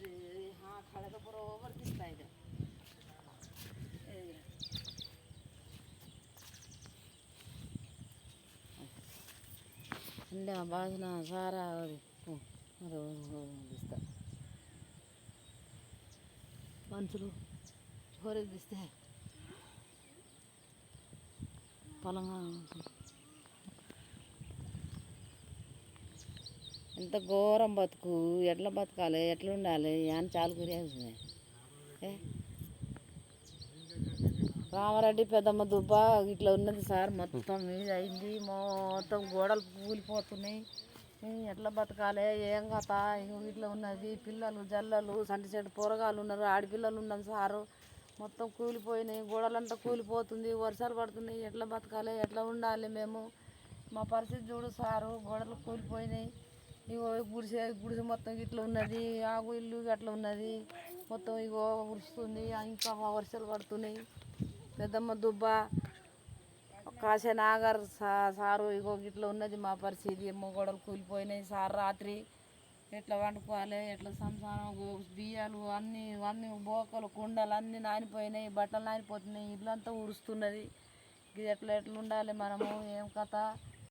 ಶ್ರೀ ಹಾ ಕಳೆದ ಬರೋಬರ್ ಬಿಸ್ತಾ ಇದೆ ಇಲ್ಲ ಬಾಜನ ಸಾರ ಅದು ಬಿಸ್ತಾ మనుషులు హోరేదిస్తే పొలంగా ఎంత ఘోరం బతుకు ఎట్లా బతకాలి ఎట్లా ఉండాలి అని చాలా గురేస్తున్నాయి ఏ? రామారెడ్డి పెద్దమ్మ దుబ్బ ఇట్లా ఉన్నది సార్ మొత్తం మీద అయింది మొత్తం గోడలు కూలిపోతున్నాయి. ఎట్లా బతకాలి ఏం కథ ఇట్లా ఉన్నది పిల్లలు జల్లలు సంటి చెట్టు పోరగాళ్ళు ఉన్నారు ఆడపిల్లలు ఉన్నాం సారు. మొత్తం కూలిపోయినాయి గోడలంతా కూలిపోతుంది వర్షాలు పడుతున్నాయి ఎట్లా బతకాలి ఎట్లా ఉండాలి మేము? మా పరిస్థితి చూడు సారు గోడలు కూలిపోయినాయి. ఇగో గుడిసె గుడిసె మొత్తం ఇట్లా ఉన్నది. ఆగు ఇల్లు అట్లా ఉన్నది. మొత్తం ఇగో ఉరుస్తుంది. ఇంకా వర్షాలు పడుతున్నాయి. పెద్దమ్మ దుబ్బ కాసే నాగర్ సా సారు ఇగో ఇట్లా ఉన్నది మా పరిస్థితి. ఏమో గోడలు కూలిపోయినాయి. సార్ రాత్రి ఎట్లా వండుకోవాలి ఎట్లా సంసారం బియ్యాలు అన్నీ అన్నీ బోకలు కుండలు అన్నీ నానిపోయినాయి. బట్టలు నానిపోతున్నాయి. ఇల్లంతా ఉరుస్తున్నది. ఇది ఎట్లా ఎట్లా ఉండాలి మనము? ఏం కథ?